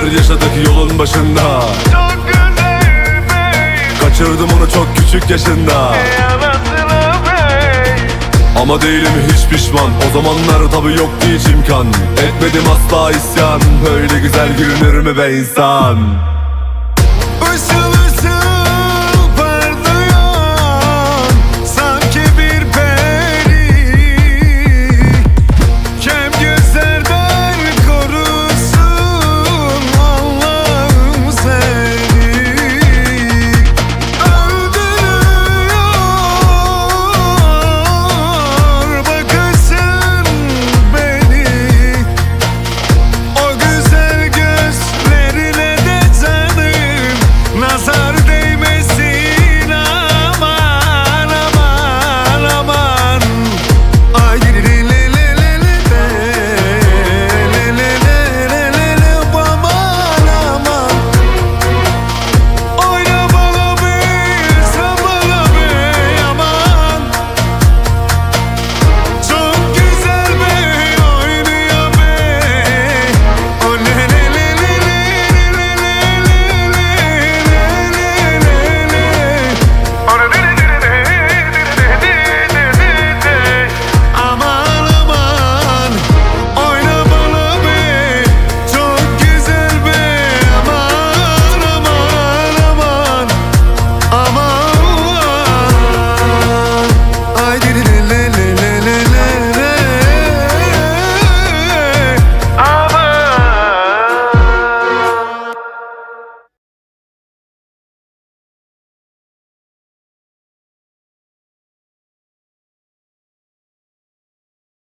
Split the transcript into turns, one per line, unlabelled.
günler yaşadık yolun başında.
Çok
Kaçırdım onu çok küçük yaşında. Ama değilim hiç pişman. O zamanlar tabi yoktu hiç imkan. Etmedim asla isyan. Böyle güzel gülünür mü be insan?
Işıl